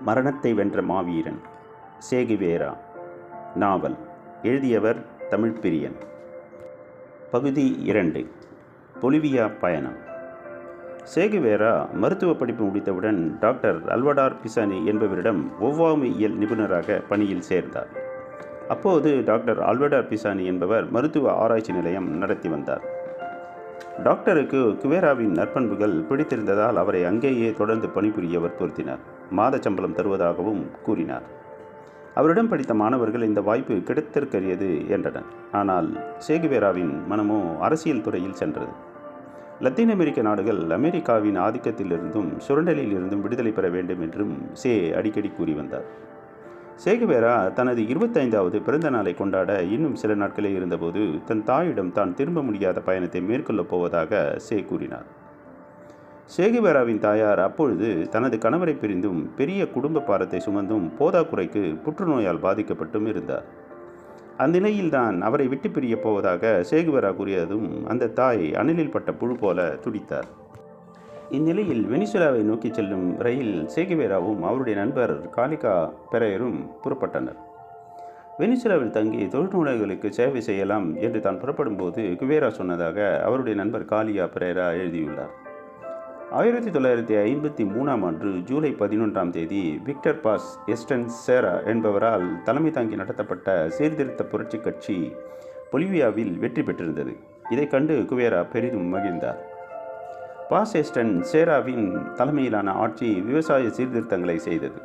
மரணத்தை வென்ற மாவீரன். சேகுவேரா. நாவல். எழுதியவர் தமிழ்பிரியன். பகுதி இரண்டு. பொலிவியா பயணம். சேகுவேரா மருத்துவ படிப்பு முடித்தவுடன் டாக்டர் அல்வடார் பிசானி என்பவரிடம் ஒவ்வாமையியல் நிபுணராக பணியில் சேர்ந்தார். அப்போது டாக்டர் அல்வடார் பிசானி என்பவர் மருத்துவ ஆராய்ச்சி நிலையம் நடத்தி வந்தார். டாக்டருக்கு குவேராவின் நற்பண்புகள் பிடித்திருந்ததால் அவரை அங்கேயே தொடர்ந்து பணிபுரிய வற்புறுத்தினார் மாத சம்பளம் தருவதாகவும் கூறினார். அவரிடம் படித்த மாணவர்கள் இந்த வாய்ப்பு கிடைத்திருக்கரியது என்றனர். ஆனால் சேகுவேராவின் மனமோ அரசியல் துறையில் சென்றது. லத்தீன் அமெரிக்க நாடுகள் அமெரிக்காவின் ஆதிக்கத்திலிருந்தும் சுரண்டலில் இருந்தும் விடுதலை பெற வேண்டும் என்றும் சே அடிக்கடி கூறி வந்தார். சேகுவேரா தனது இருபத்தைந்தாவது பிறந்த நாளை கொண்டாட இன்னும் சில நாட்களே இருந்தபோது தன் தாயிடம் தான் திரும்ப முடியாத பயணத்தை மேற்கொள்ளப் போவதாக சே கூறினார். சேகிபேராவின் தாயார் அப்பொழுது தனது கணவரை பிரிந்தும் பெரிய குடும்ப பாரத்தை சுமந்தும் போதாக்குறைக்கு புற்றுநோயால் பாதிக்கப்பட்டும் இருந்தார். அந்நிலையில்தான் அவரை விட்டு பிரியப் போவதாக சேகுவரா கூறியதும் அந்த தாய் அணிலில் பட்ட புழு போல துடித்தார். இந்நிலையில் வெனிசுலாவை நோக்கி செல்லும் ரயில் சேகுவேராவும் அவருடைய நண்பர் காலிகா பெரையரும் புறப்பட்டனர். வெனிசுலாவில் தங்கி தொழில்நுட்பங்களுக்கு சேவை செய்யலாம் என்று தான் புறப்படும்போது குவேரா சொன்னதாக அவருடைய நண்பர் காலியா பெரேரா எழுதியுள்ளார். ஆயிரத்தி தொள்ளாயிரத்தி ஐம்பத்தி மூணாம் ஆண்டு ஜூலை பதினொன்றாம் தேதி விக்டர் பாஸ் எஸ்டன் சேரா என்பவரால் தலைமை தாங்கி நடத்தப்பட்ட சீர்திருத்த புரட்சி கட்சி பொலிவியாவில் வெற்றி பெற்றிருந்தது. இதை கண்டு குவேரா பெரிதும் மகிழ்ந்தார். பாஸ் எஸ்டன் சேராவின் தலைமையிலான ஆட்சி விவசாய சீர்திருத்தங்களை செய்தது.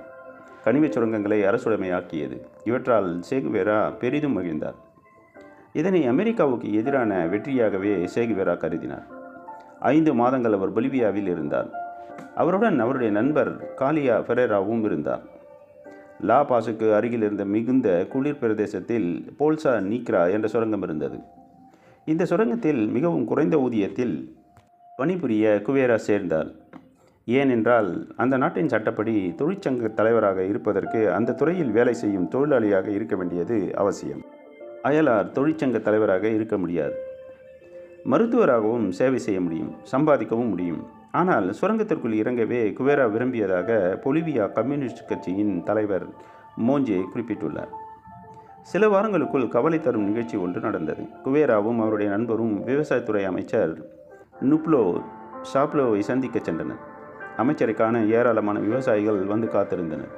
கனிமச் சுரங்கங்களை அரசுடைமையாக்கியது. இவற்றால் சேகுவேரா பெரிதும் மகிழ்ந்தார். இதனை அமெரிக்காவுக்கு எதிரான வெற்றியாகவே சேகுவேரா கருதினார். ஐந்து மாதங்கள் அவர் பொலிவியாவில் இருந்தார். அவருடன் அவருடைய நண்பர் காலியா ஃபெரேராவும் இருந்தார். லா பாஸுக்கு அருகில் இருந்த மிகுந்த குளிர் பிரதேசத்தில் போல்சா நீக்ரா என்ற சுரங்கம் இருந்தது. இந்த சுரங்கத்தில் மிகவும் குறைந்த ஊதியத்தில் பணிபுரிய குவேரா சேர்ந்தார். ஏனென்றால் அந்த நாட்டின் சட்டப்படி தொழிற்சங்க தலைவராக இருப்பதற்கு அந்த துறையில் வேலை செய்யும் தொழிலாளியாக இருக்க வேண்டியது அவசியம். அயலார் தொழிற்சங்க தலைவராக இருக்க முடியாது. மருத்துவராகவும் சேவை செய்ய முடியும் சம்பாதிக்கவும் முடியும். ஆனால் சுரங்கத்திற்குள் இறங்கவே குவேரா விரும்பியதாக பொலிவியா கம்யூனிஸ்ட் கட்சியின் தலைவர் மோஞ்சே குறிப்பிட்டுள்ளார். சில வாரங்களுக்குள் கவலை தரும் நிகழ்ச்சி ஒன்று நடந்தது. குவேராவும் அவருடைய நண்பரும் விவசாயத்துறை அமைச்சர் நுப்ளோ ஷாப்லோவை சந்திக்க சென்றனர். அமைச்சருக்கான ஏராளமான விவசாயிகள் வந்து காத்திருந்தனர்.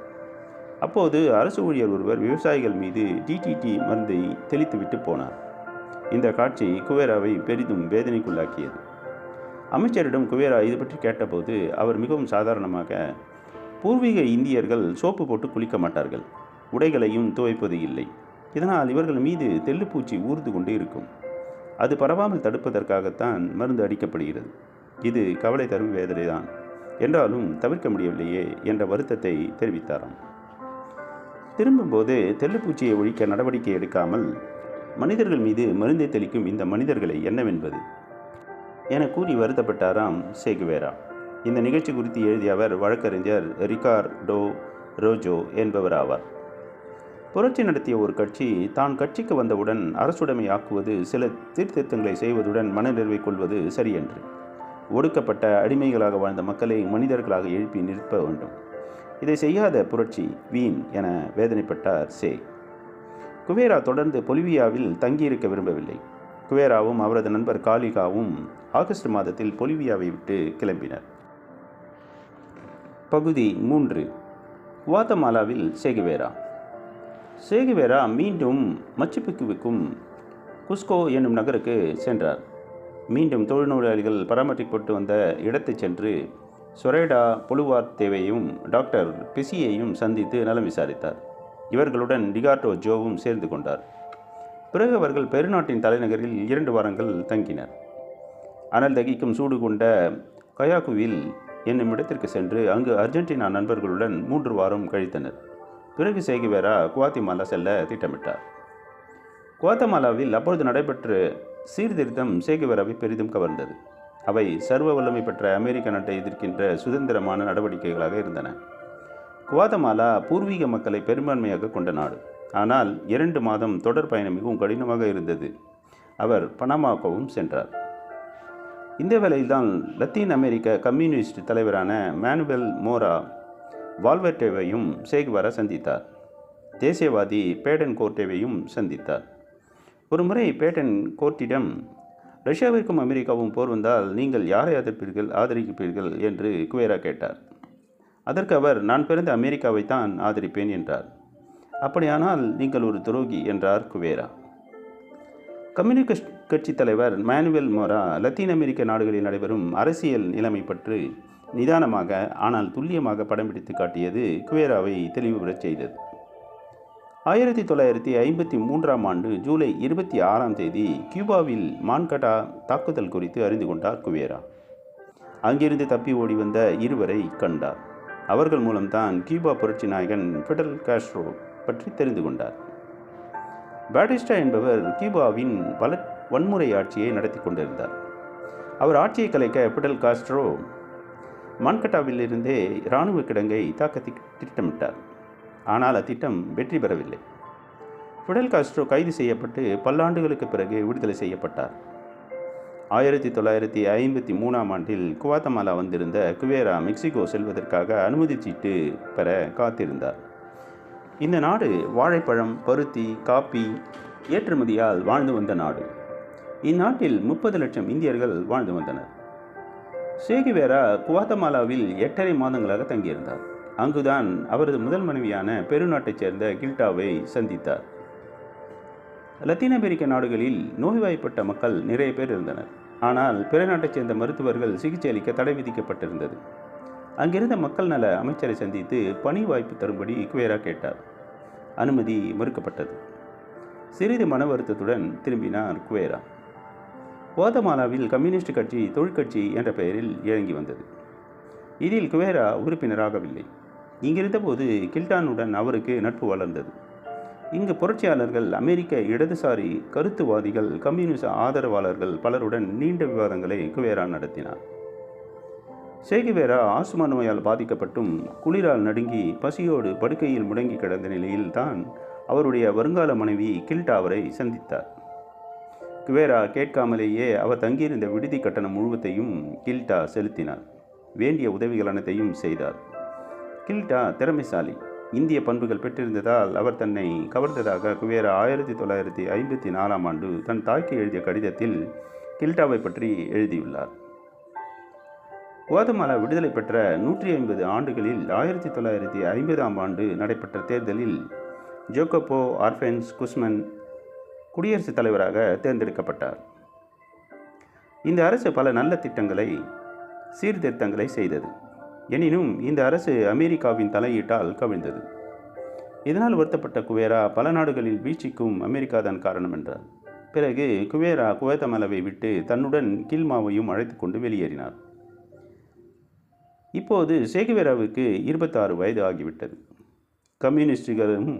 அப்போது அரசு ஊழியர் ஒருவர் விவசாயிகள் மீது டிடிடி மருந்தை தெளித்துவிட்டு போனார். இந்த காட்சி குவேராவை பெரிதும் வேதனைக்குள்ளாக்கியது. அமைச்சரிடம் குவேரா இது பற்றி கேட்டபோது அவர் மிகவும் சாதாரணமாக பூர்வீக இந்தியர்கள் சோப்பு போட்டு குளிக்க மாட்டார்கள். உடைகளையும் துவைப்பது இல்லை. இதனால் இவர்கள் மீது தெல்லுப்பூச்சி ஊர்ந்து கொண்டு இருக்கும். அது பரவாமல் தடுப்பதற்காகத்தான் மருந்து அடிக்கப்படுகிறது. இது கவலை தரும் வேதனைதான். என்றாலும் தவிர்க்க முடியவில்லையே என்ற வருத்தத்தை தெரிவித்தாராம். திரும்பும்போது தெல்லுப்பூச்சியை ஒழிக்க நடவடிக்கை எடுக்காமல் மனிதர்கள் மீது மருந்தை தெளிக்கும் இந்த மனிதர்களை என்னவென்பது? என கூறி வருத்தப்பட்டாராம் சேகுவேரா. இந்த நிகழ்ச்சி குறித்து எழுதிய அவர் வழக்கறிஞர் ரிகார்டோ ரோஜோ என்பவர் ஆவார் புரட்சி நடத்திய ஒரு கட்சி தான் கட்சிக்கு வந்தவுடன் அரசுடைமை ஆக்குவது சில சீர்திருத்தங்களை செய்வதுடன் மனநிறைவை கொள்வது சரியன்று. ஒடுக்கப்பட்ட அடிமைகளாக வாழ்ந்த மக்களை மனிதர்களாக எழுப்பி நிற்ப வேண்டும். இதை செய்யாத புரட்சி வீண் என வேதனைப்பட்டார் சே. குவேரா தொடர்ந்து பொலிவியாவில் தங்கியிருக்க விரும்பவில்லை. குவேராவும் அவரது நண்பர் காலிகாவும் ஆகஸ்ட் மாதத்தில் பொலிவியாவை விட்டு கிளம்பினர். பகுதி மூன்று. வாத்தமாலாவில் சேகுவேரா. சேகுவேரா மீண்டும் மச்சுப்பிக்குவுக்கும் குஸ்கோ என்னும் நகருக்கு சென்றார். மீண்டும் தொழில்நோயாளிகள் பராமரிக்கப்பட்டு வந்த இடத்தை சென்று சொரேடா பொலுவார் தேவையும் டாக்டர் பிசியையும் சந்தித்து நலம் விசாரித்தார். இவர்களுடன் டிகார்டோ ஜோவும் சேர்ந்து கொண்டார். பிறகு அவர்கள் பெருநாட்டின் தலைநகரில் இரண்டு வாரங்கள் தங்கினர். அனல் தகிக்கும் சூடு கொண்ட கயாகுவில் என்னும் இடத்திற்கு சென்று அங்கு அர்ஜென்டினா நண்பர்களுடன் மூன்று வாரம் கழித்தனர். பிறகு சேகிவேரா குவாத்திமாலா செல்ல திட்டமிட்டார். குவாத்தமாலாவில் அப்பொழுது நடைபெற்ற சீர்திருத்தம் சேகுவேராவை பெரிதும் கவர்ந்தது. அவை சர்வ வல்லமை பெற்ற அமெரிக்க நாட்டை எதிர்க்கின்ற சுதந்திரமான நடவடிக்கைகளாக இருந்தன. குவாதமாலா பூர்வீக மக்களை பெரும்பான்மையாக கொண்ட நாடு. ஆனால் இரண்டு மாதம் தொடர் பயணம் மிகவும் கடினமாக இருந்தது. அவர் பனாமாக்கவும் சென்றார். இந்த வேளையில்தான் லத்தீன் அமெரிக்க கம்யூனிஸ்ட் தலைவரான மேனுவல் மோரா வால்வெர்டேவையும் சேகுவாரா சந்தித்தார். தேசியவாதி பேடன் கோர்ட்டேவையும் சந்தித்தார். ஒரு முறை பேடன் கோர்ட்டிடம் ரஷ்யாவிற்கும் அமெரிக்காவும் போர் வந்தால் நீங்கள் யாரை ஆதரிப்பீர்கள் ஆதரிப்பீர்கள்? என்று குவேரா கேட்டார். அதற்கு அவர் நான் பிறந்த அமெரிக்காவை தான் ஆதரிப்பேன் என்றார். அப்படியானால் நீங்கள் ஒரு துரோகி என்றார் குவேரா. கம்யூனிஸ்ட் கட்சி தலைவர் மேனுவல் மோரா லத்தீன் அமெரிக்க நாடுகளில் நடைபெறும் அரசியல் நிலைமை பற்றி நிதானமாக ஆனால் துல்லியமாக படம் பிடித்து காட்டியது குவேராவை தெளிவுபெறச் செய்தது. ஆயிரத்தி தொள்ளாயிரத்தி ஐம்பத்தி மூன்றாம் ஆண்டு ஜூலை இருபத்தி ஆறாம் தேதி கியூபாவில் மான்கட்டா தாக்குதல் குறித்து அறிந்து கொண்டார் குவேரா. அங்கிருந்து தப்பி ஓடி வந்த இருவரை கண்டார். அவர்கள் மூலம்தான் கியூபா புரட்சி நாயகன் ஃபிடல் காஸ்ட்ரோ பற்றி தெரிந்து கொண்டார். பேட்டிஸ்டா என்பவர் கியூபாவின் வள வன்முறை ஆட்சியை நடத்தி கொண்டிருந்தார். அவர் ஆட்சியை கலைக்க பிடல் காஸ்ட்ரோ மான்கட்டாவிலிருந்தே இராணுவ கிடங்கை தாக்க திட்டமிட்டார். ஆனால் அத்திட்டம் வெற்றி பெறவில்லை. ஃபிடல் காஸ்ட்ரோ கைது செய்யப்பட்டு பல்லாண்டுகளுக்கு பிறகு விடுதலை செய்யப்பட்டார். ஆயிரத்தி தொள்ளாயிரத்தி ஐம்பத்தி மூணாம் ஆண்டில் குவாத்தமாலா வந்திருந்த குவேரா மெக்சிகோ செல்வதற்காக அனுமதி சீட்டு பெற காத்திருந்தார். இந்த நாடு வாழைப்பழம் பருத்தி காப்பி ஏற்றுமதியால் வாழ்ந்து வந்த நாடு. இந்நாட்டில் முப்பது லட்சம் இந்தியர்கள் வாழ்ந்து வந்தனர். சேகுவேரா குவாத்தமாலாவில் எட்டரை மாதங்களாக தங்கியிருந்தார். அங்குதான் அவரது முதல் மனைவியான பெருநாட்டைச் சேர்ந்த கில்டாவை சந்தித்தார். லத்தீன் அமெரிக்க நாடுகளில் நோய்வாய்ப்பட்ட மக்கள் நிறைய பேர் இருந்தனர். ஆனால் பிற நாட்டைச் சேர்ந்த மருத்துவர்கள் சிகிச்சை அளிக்க தடை விதிக்கப்பட்டிருந்தது. அங்கிருந்த மக்கள் நல அமைச்சரை சந்தித்து பணி வாய்ப்பு தரும்படி குவேரா கேட்டார். அனுமதி மறுக்கப்பட்டது. சிறிது மன வருத்தத்துடன் திரும்பினார் குவேரா. குவாதமாலாவில் கம்யூனிஸ்ட் கட்சி தொழிற்கட்சி என்ற பெயரில் இயங்கி வந்தது. இதில் குவேரா உறுப்பினராகவில்லை. இங்கிருந்தபோது கில்டானுடன் அவருக்கு நட்பு வளர்ந்தது. இங்கு புரட்சியாளர்கள் அமெரிக்க இடதுசாரி கருத்துவாதிகள் கம்யூனிச ஆதரவாளர்கள் பலருடன் நீண்ட விவாதங்களை குவேரா நடத்தினார். சேகுவேரா ஆஸ்மா நோயால் பாதிக்கப்பட்டும் குளிரால் நடுங்கி பசியோடு படுக்கையில் முடங்கி கிடந்த நிலையில்தான் அவருடைய வருங்கால மனைவி கில்டா அவரை சந்தித்தார். குவேரா கேட்காமலேயே அவர் தங்கியிருந்த விடுதி கட்டணம் முழுவதையும் கில்டா செலுத்தினார். வேண்டிய உதவிகள் அனைத்தையும் செய்தார். கில்டா திறமைசாலி. இந்திய பண்புகள் பெற்றிருந்ததால் அவர் தன்னை கவர்ந்ததாக குவேரா ஆயிரத்தி தொள்ளாயிரத்தி ஐம்பத்தி நாலாம் ஆண்டு தன் தாய்க்கு எழுதிய கடிதத்தில் கில்டாவை பற்றி எழுதியுள்ளார். குவாதமாலா விடுதலை பெற்ற நூற்றி ஐம்பது ஆண்டுகளில் ஆயிரத்தி தொள்ளாயிரத்தி ஐம்பதாம் ஆண்டு நடைபெற்ற தேர்தலில் ஜோகோபோ ஆர்ஃபென்ஸ் குஸ்மன் குடியரசுத் தலைவராக தேர்ந்தெடுக்கப்பட்டார். இந்த அரசு பல நல்ல திட்டங்களை சீர்திருத்தங்களை செய்தது. எனினும் இந்த அரசு அமெரிக்காவின் தலையீட்டால் கவிழ்ந்தது. இதனால் வருத்தப்பட்ட குவேரா பல நாடுகளில் வீழ்ச்சிக்கும் அமெரிக்கா தான் காரணம் என்றார். பிறகு குவேரா குவேத்தமலவை விட்டு தன்னுடன் கில்மாவையும் அழைத்து கொண்டு வெளியேறினார். இப்போது சேகுவேராவுக்கு இருபத்தாறு வயது ஆகிவிட்டது. கம்யூனிஸ்டுகளும்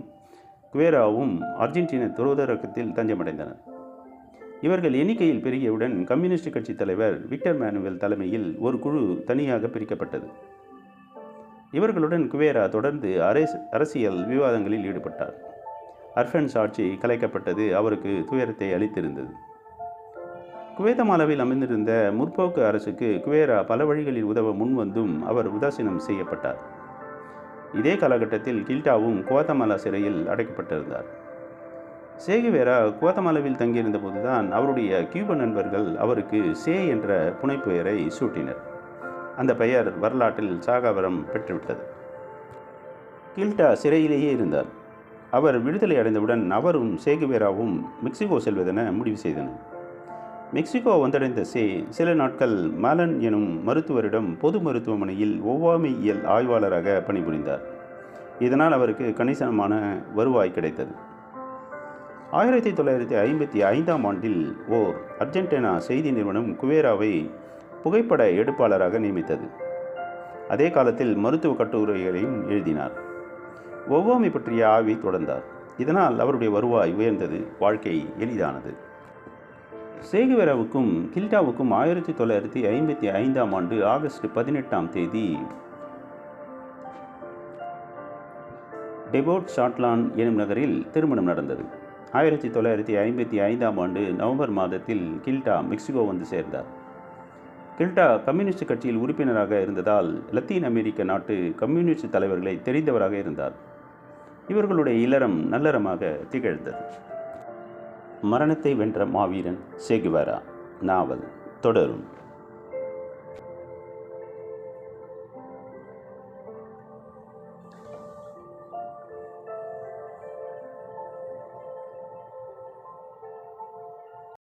குவேராவும் அர்ஜென்டினா துரோதரக்கத்தில் தஞ்சமடைந்தனர். இவர்கள் எண்ணிக்கையில் பெருகியவுடன் கம்யூனிஸ்ட் கட்சி தலைவர் விக்டர் மேனுவல் தலைமையில் ஒரு குழு தனியாக பிரிக்கப்பட்டது. இவர்களுடன் குவேரா தொடர்ந்து அரசியல் விவாதங்களில் ஈடுபட்டார். அர்ஃபன்ஸ் ஆட்சி கலைக்கப்பட்டது அவருக்கு துயரத்தை அளித்திருந்தது. குவேதமாலாவில் அமைந்திருந்த முற்போக்கு அரசுக்கு குவேரா பல வழிகளில் உதவ முன்வந்தும் அவர் உதாசீனம் செய்யப்பட்டார். இதே காலகட்டத்தில் கில்டாவும் குவாத்தமாலா சிறையில் அடைக்கப்பட்டிருந்தார். சேகுவேரா குவாத்தமாலாவில் தங்கியிருந்த போதுதான் அவருடைய கியூப நண்பர்கள் அவருக்கு சே என்ற புனைப்பெயரை சூட்டினர். அந்த பெயர் வரலாற்றில் சாகாவரம் பெற்றுவிட்டது. கில்டா சிறையிலேயே இருந்தார். அவர் விடுதலை அடைந்தவுடன் அவரும் சேகுவேராவும் மெக்சிகோ செல்வதென முடிவு செய்தனர். மெக்சிகோ வந்தடைந்த சே சில நாட்கள் மாலன் எனும் மருத்துவரிடம் பொது மருத்துவமனையில் ஒவ்வாமையியல் ஆய்வாளராக பணிபுரிந்தார். இதனால் அவருக்கு கணிசமான வருவாய் கிடைத்தது. ஆயிரத்தி தொள்ளாயிரத்தி ஐம்பத்தி ஐந்தாம் ஆண்டில் ஓர் அர்ஜென்டினா செய்தி நிறுவனம் குவேராவை புகைப்பட எடுப்பாளராக நியமித்தது. அதே காலத்தில் மருத்துவ கட்டுரைகளையும் எழுதினார். ஒவ்வாமை பற்றிய ஆவி தொடர்ந்தார். இதனால் அவருடைய வருவாய் உயர்ந்தது வாழ்க்கை எளிதானது. சேகுவேராவுக்கும் கில்டாவுக்கும் ஆயிரத்தி தொள்ளாயிரத்தி ஐம்பத்தி ஐந்தாம் ஆண்டு ஆகஸ்ட் பதினெட்டாம் தேதி டெபோட் ஷாட்லான் எனும் நகரில் திருமணம் நடந்தது. ஆயிரத்தி தொள்ளாயிரத்தி ஐம்பத்தி ஐந்தாம் ஆண்டு நவம்பர் மாதத்தில் கில்டா மெக்சிகோ வந்து சேர்ந்தார். கில்டா கம்யூனிஸ்ட் கட்சியில் உறுப்பினராக இருந்ததால் லத்தீன் அமெரிக்க நாட்டு கம்யூனிஸ்ட் தலைவர்களை தெரிந்தவராக இருந்தார். இவர்களுடைய இல்லறம் நல்லறமாக திகழ்ந்தது. மரணத்தை வென்ற மாவீரன் சேகுவாரா. நாவல் தொடரும்.